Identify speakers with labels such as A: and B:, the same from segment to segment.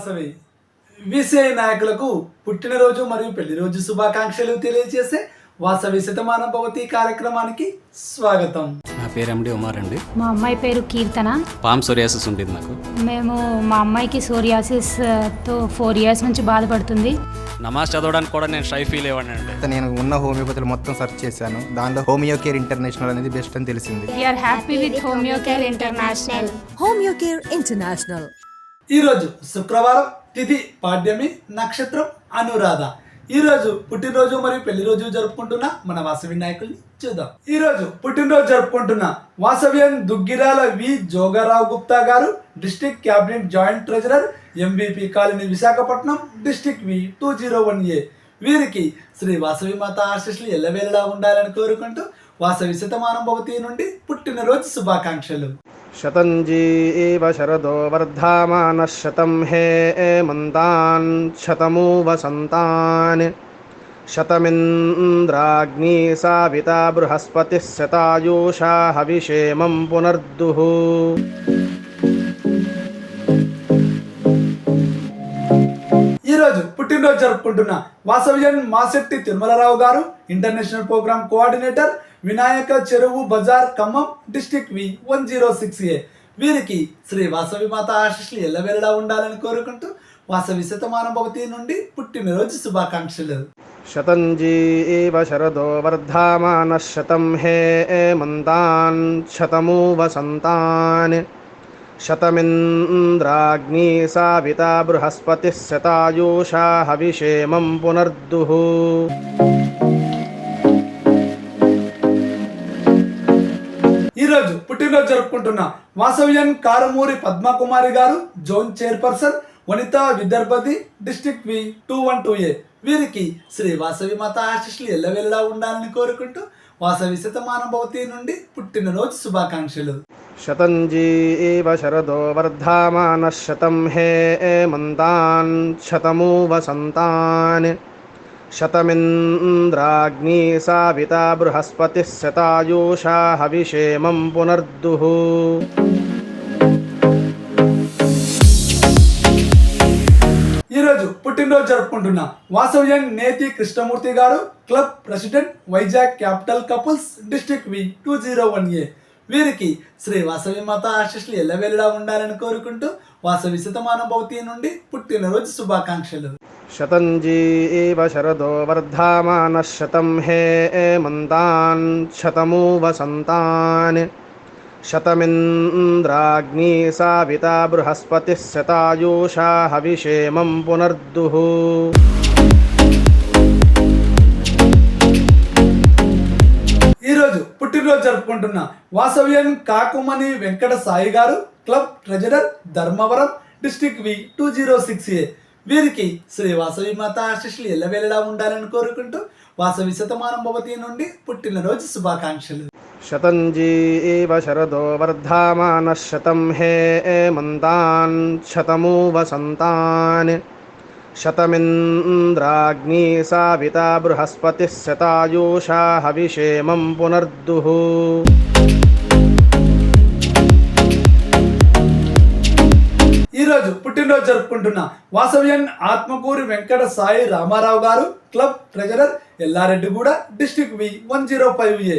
A: Vasavi VCI నాయకులకు పుట్టినరోజు మరియు పెళ్ళి రోజు శుభాకాంక్షలు తెలియజేసే వాసవి శతమాన భవతి కార్యక్రమానికి స్వాగతం.
B: నా పేరు ఎండి ఉమార్ అండి.
C: మా అమ్మాయి పేరు కీర్తన.
B: పామ్ సోరియాసిస్ ఉండేది నాకు.
C: మేము మా అమ్మాయికి సోరియాసిస్తో ఫోర్ ఇయర్స్ నుంచి బాధపడుతుంది.
B: నమాజ్ చదవడానికి కూడా నేను షై ఫీల్ అయ్యాను అండి.
D: నేను ఉన్న హోమియోపతులు మొత్తం సెర్చ్ చేశాను. దానిలో హోమియో కేర్ ఇంటర్నేషనల్ అనేది బెస్ట్ అని తెలిసింది.
C: We are happy with Homeo Care International
E: Homeo Care International.
A: ఈరోజు శుక్రవారం తిథి పాడ్యమి నక్షత్రం అనురాధ. ఈరోజు పుట్టినరోజు మరియు పెళ్ళి రోజు జరుపుకుంటున్న మన వాసవి నాయకుల్ని చూద్దాం. ఈరోజు పుట్టినరోజు జరుపుకుంటున్న వాసవ్యం దుగ్గిరాల వి. జోగారావు గుప్తా గారు district cabinet joint treasurer MVP colony Visakhapatnam district V two zero one A. వీరికి శ్రీ వాసవి మాత ఆశీస్సులు ఎల్లవేళలా ఉండాలని కోరుకుంటూ వాసవి శతమానం భవతి నుండి పుట్టినరోజు శుభాకాంక్షలు.
D: శతంజీవ శరదో వర్ధమాన శతం హే మంతాన్ శతమూ వసంతాన్ శతమింద్రాగ్ని సావిత బృహస్పతి శతాయూషా హవిషేమం పునర్దుః.
A: ఈరోజు పుట్టినరోజు జరుపుకుంటున్న వాసవ్యన్ మాసెట్టి తిరుమలరావు గారు international program coordinator Vinayaka Cheruvu Bazar Khammam district V one zero six A. వీరికి శ్రీ వాసవి మాత ఆశీస్సులు ఎల్లవెల్లలా ఉండాలని కోరుకుంటూ వాసవి శతమాన భవతి నుండి పుట్టినరోజు శుభాకాంక్షలు.
D: శతంజీవ శరదో వర్ధమాన శతం హే మంతాన్ శతమూ వసంతాన్ శతమింద్రాగ్ని సావిత బృహస్పతి శతాయూషా హవిషేమం పునర్దుః.
A: అంటున్నా వాసవ్యన్ కారమూరి పద్మకుమారి గారు zone chairperson Vanitha విదర్భది district V two one two A. వీరికి శ్రీ వాసవి మాత ఆశిష్లు ఎల్లవెల్లా ఉండాలని కోరుకుంటూ వాసవి శతమాన భవతి నుండి పుట్టినరోజు శుభాకాంక్షలు.
D: శతంజీవ శరదో వర్ధమాన శతం హే మంతాన్ శతమూ వసంతాన్ శతమింద్రాగ్ని సావిత బృహస్పతి శతాయూషా హవిషేమం పునర్దుః.
A: ఈరోజు పుట్టినరోజు జరుపుకుంటున్న వాసవ్యన్ నేతి కృష్ణమూర్తి గారు club president Vizag capital couples district V two zero one A. వీరికి శ్రీ వాసవి మాత ఆశిష్లు ఎల్లవెల్లా ఉండాలని కోరుకుంటూ వాసవి శతమాన భౌతి నుండి పుట్టినరోజు శుభాకాంక్షలు.
D: శతంజీ శరదో వర్ధమాన శతం హే మంతాన్ శతమూ వసంతాన్ శతమింద్రాగ్ని సావిత బృహస్పతి శతాయూషా హవిషేమం పునర్దుః.
A: పుట్టినరోజు జరుపుకుంటున్న వాసవ్యం కాకుమని వెంకట సాయి గారు club treasurer Dharmavaram district V two zero six A. వీరికి శ్రీ వాసవి మాత ఆశిష్లు ఎల్లవేళలా ఉండాలని కోరుకుంటూ వాసవి శతమానం భవతి నుండి పుట్టినరోజు శుభాకాంక్షలు.
D: శతంజీవ శరదో వర్ధమాన శతం హే మంతాన్ శతమూ వసంతాన్ శతమింద్రాగ్ని సావిత బృహస్పతి శతాయూషా హవిషేమం పునర్దుః.
A: ఈరోజు పుట్టినరోజు జరుపుకుంటున్న వాసవ్యన్ ఆత్మకూరి వెంకట సాయి రామారావు గారు club treasurer Yellareddyguda district V one zero five A.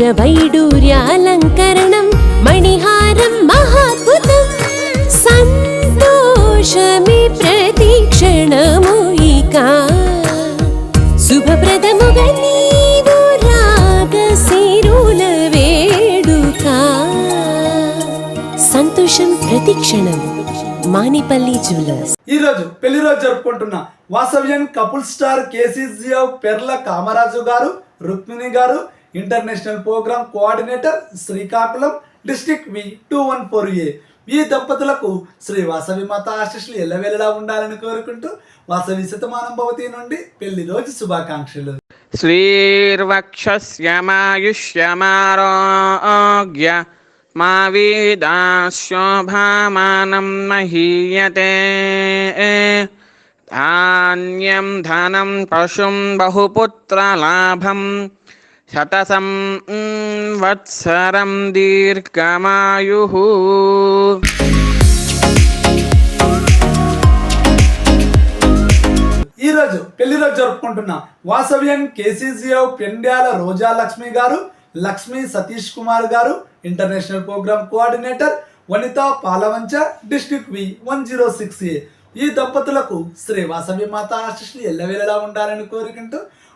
E: వజ్రవైడూర్యాలంకరణం మణిహారం మహాద్భుతం సంతోషమి ప్రతిక్షణము ఇక. శుభప్రదముగా నీవు రాగశిరుల వేడుక. సంతోషం ప్రతిక్షణం మానిపల్లి జ్యువెలర్స్.
A: ఈరోజు పెళ్ళి రోజు జరుపుకుంటున్న Vasavyan couple star KCGF Perla Kamaraju గారు రుక్మిణి గారు international program coordinator Srikakulam district V two one four A. ఈ దంపతులకు శ్రీ వాసవి మాత ఆశీస్సులు ఎల్లవెల్లలా ఉండాలని కోరుకుంటూ వాసవి శతమానం భవతి నుండి పెళ్ళి రోజు శుభాకాంక్షలు.
F: శ్రీర్వక్షమాయుష్యమారోగ్య మా వీదాశోభామానం మహీయతే. ధాన్యం ధనం పశుం బహుపుత్రలాభం శతసం వత్సరం దీర్ఘమాయు ఈరోజు
A: పెళ్ళి రోజు జరుపుకుంటున్న వాసవ్యం కేసీసీఎఫ్ పెండ్యాల రోజా లక్ష్మి గారు లక్ష్మి సతీష్ కుమార్ గారు international program coordinator Vanitha Palvancha district V one zero six A. ఈ దంపతులకు శ్రీ వాసవి మాత ఆశిష్ ఎల్లవేళలా ఉండాలని కోరుకుంటూ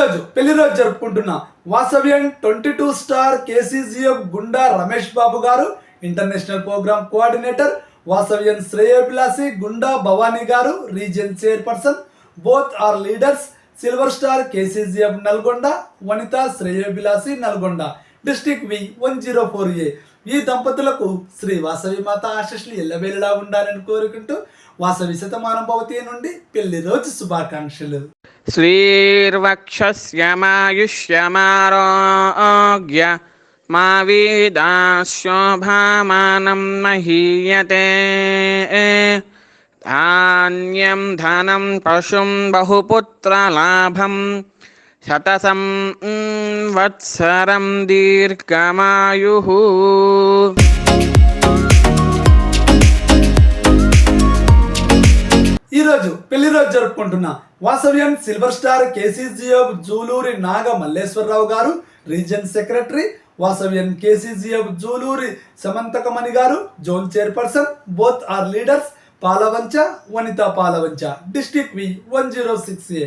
A: రోజు పెళ్ళి రోజు జరుపుకుంటున్న Vasavyan twenty two star KCGF Gunda Ramesh Babu గారు ఇంటర్నేషనల్ ప్రోగ్రామ్ కోఆర్డినేటర్ వాసవ్యన్ శ్రేయోభిలాసి గుండా భవానీ గారు region chairperson. Both are leaders silver star KCGF Nalgonda Vanitha శ్రేయోభిలాసి Nalgonda. District V one zero four A. ఈ దంపతులకు శ్రీ వాసవి మాత ఆశస్సులు ఎల్లవేళలా ఉండాలని కోరుకుంటూ వాసవి శతమానం భవతి నుండి పెళ్ళి రోజు శుభాకాంక్షలు.
F: శ్రీర్వక్షమాయుష్యమారోగ్య మా వీదాశోభామానం మహీయతే. ధాన్యం ధనం పశుం బహుపుత్రలాభం శతసం వత్సరం దీర్ఘమాయు. ఈరోజు
A: పెళ్ళి రోజు జరుపుకుంటున్న Vasavyam silver star KCGF Juluri Naga Malleswararao గారు region secretary Vasavyam KCGF Juluri Samanthakamani గారు zone chairperson both are leaders Palvancha Vanitha Palvancha district V one zero six A.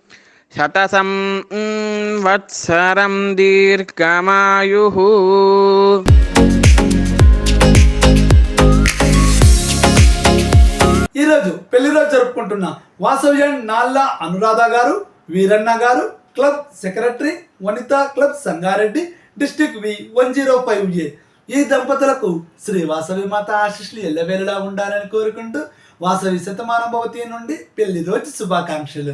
F: శతసం
A: వత్సరం దీర్ఘమాయు ఈరోజు పెళ్ళిరోజు జరుపుకుంటున్న వాసవ్యం నాల్లా అనురాధ గారు వీరన్న గారు club secretary Vanitha club Sangareddy district V one zero five A. ఈ దంపతులకు శ్రీ వాసవి మాత ఆశిష్లు ఎల్లవేళలా ఉండాలని కోరుకుంటూ వాసవి శతమానభవతి నుండి పెళ్ళి రోజు శుభాకాంక్షలు.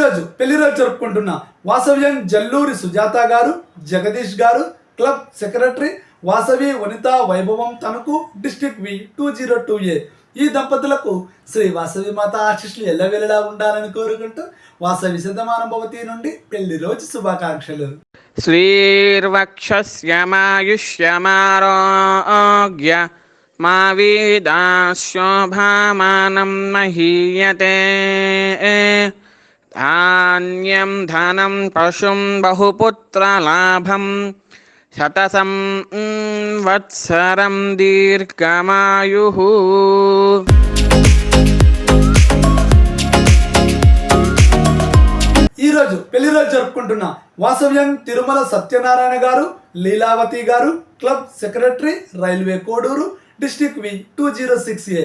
A: పెళ్ళిరోజు పెళ్ళిరోజు జరుపుకుంటున్న వాసవ్యం జల్లూరి సుజాత గారు జగదీష్ గారు club secretary Vasavi Vanitha Vaibhavam Tanuku district V two zero two A. ఈ దంపతులకు శ్రీ వాసవి మాత ఆశీస్సులు ఎల్లవెల్లలా ఉండాలని కోరుకుంటూ వాసవి సిద్ధమానుభవతి నుండి పెళ్ళి రోజు శుభాకాంక్షలు.
F: శ్రీర్వక్షమాయుష్యమారోగ్య మా వీదాశోభామానం మహీయతే. ధాన్యం ధనం పశుం బహుపుత్రలాభం శతసం వత్సరం దీర్ఘమాయు ఈరోజు
A: పెళ్ళి రోజు జరుపుకుంటున్న వాసవ్యం Tirumala Satyanarayana garu Leelavathi garu club secretary railway Koduru district V two zero six A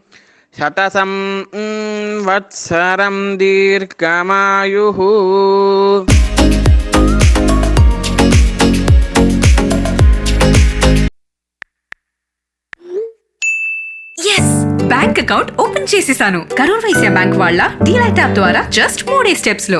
F: శతసం వత్సరం
G: దీర్ఘమాయు బ్యాంక్ అకౌంట్ ఓపెన్ చేసేసాను. కరూర్ వైశ్య బ్యాంక్ వాళ్ళ డీలైట్ యాప్ ద్వారా జస్ట్ మూడే
H: స్టెప్స్లో.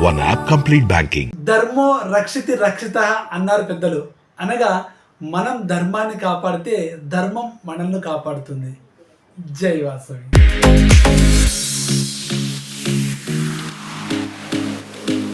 H: One app complete banking
A: ధర్మో రక్షితి రక్షిత అన్నారు పెద్దలు. అనగా మనం ధర్మాన్ని కాపాడితే ధర్మం మనల్ని కాపాడుతుంది. జై వాసవి.